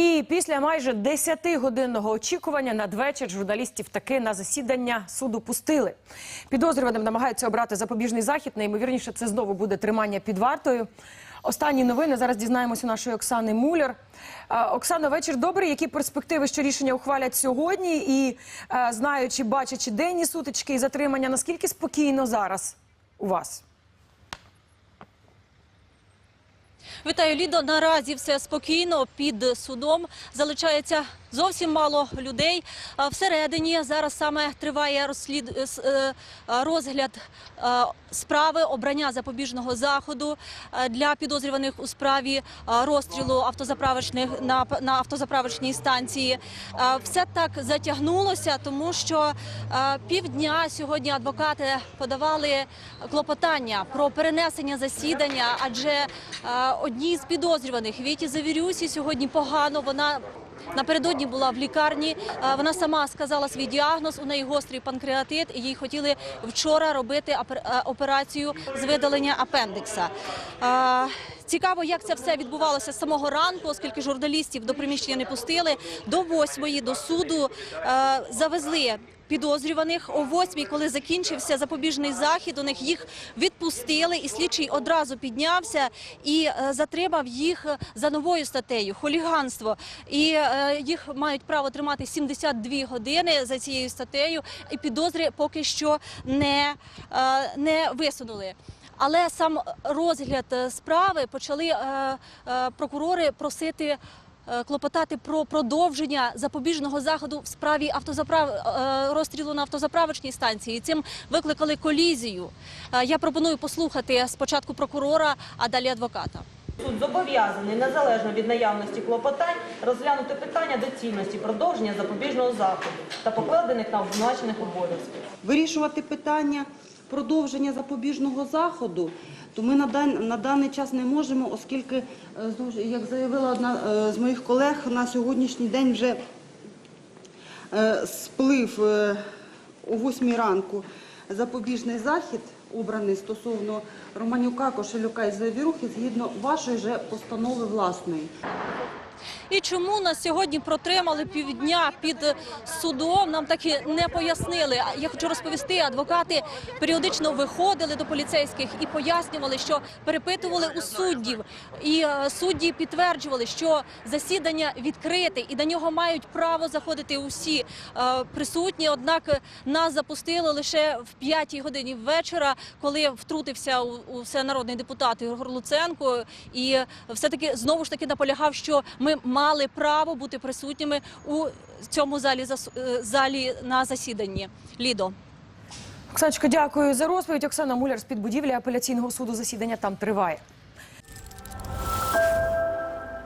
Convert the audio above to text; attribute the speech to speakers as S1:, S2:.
S1: І після майже 10-годинного очікування надвечір журналістів таки на засідання суду пустили. Підозрюваним намагаються обрати запобіжний захід. Найімовірніше, це знову буде тримання під вартою. Останні новини зараз дізнаємося нашої Оксани Муляр. Е, Оксана, вечір добрий. Які перспективи, що рішення ухвалять сьогодні? І е, знаючи, бачачи денні сутички і затримання, наскільки спокійно зараз у вас?
S2: Вітаю, Лідо. Наразі все спокійно під судом. Залишається зовсім мало людей. Всередині зараз саме триває розслід... е, розгляд справи обрання запобіжного заходу е, для підозрюваних у справі е, розстрілу автозаправочних на, на автозаправочній станції. Все так затягнулося, тому що півдня сьогодні адвокати подавали клопотання про перенесення засідання, адже одній з підозрюваних Віті Завірюсі сьогодні погано. Вона Напередодні була в лікарні. Е, Вона сама сказала свій діагноз. У неї гострий панкреатит, і їй хотіли вчора робити е, операцію з видалення апендикса. Е, Цікаво, як це все відбувалося з самого ранку, оскільки журналістів до приміщення не пустили. До восьмої до суду завезли підозрюваних о восьмій, коли закінчився запобіжний захід. У них їх відпустили, і слідчий одразу піднявся і е, затримав їх за новою статтею хуліганство. І е, їх мають право тримати 72 години за цією статтею. І підозри поки що не, е, не висунули. Але сам розгляд е, справи почали е, е, прокурори просити. Е, Клопотати про продовження запобіжного заходу в справі автозаправ е, розстрілу на автозаправочній станції. І Цим викликали колізію. Е, Я пропоную послухати спочатку прокурора, а далі адвоката.
S3: Суд зобов'язаний незалежно від наявності клопотань розглянути питання доцільності продовження запобіжного заходу та покладених на обвинувачених обов'язків.
S4: вирішувати питання продовження запобіжного заходу, то ми на, дан, на даний час не можемо, оскільки, е, як заявила одна е, з моїх колег, на сьогоднішній день вже е, сплив о 8 ранку запобіжний захід, обраний стосовно Романюка, Кошелюка і Завірухи, згідно вашої же постанови власної.
S2: І чому нас сьогодні протримали півдня під судом? Нам так і не пояснили. Я хочу розповісти, адвокати періодично виходили до поліцейських і пояснювали, що перепитували у суддів, і е, судді підтверджували, що засідання відкрите і до нього мають право заходити усі е, присутні. Однак нас запустили лише в п'ятій годині вечора, коли втрутився у всенародний депутат Ігор Луценко, і все таки знову ж таки наполягав, що ми мали право бути присутніми у цьому залі е, залі на засіданні. Лідо.
S1: Оксаночка, дякую за розповідь. Оксана Муляр з під будівлі апеляційного суду засідання там триває.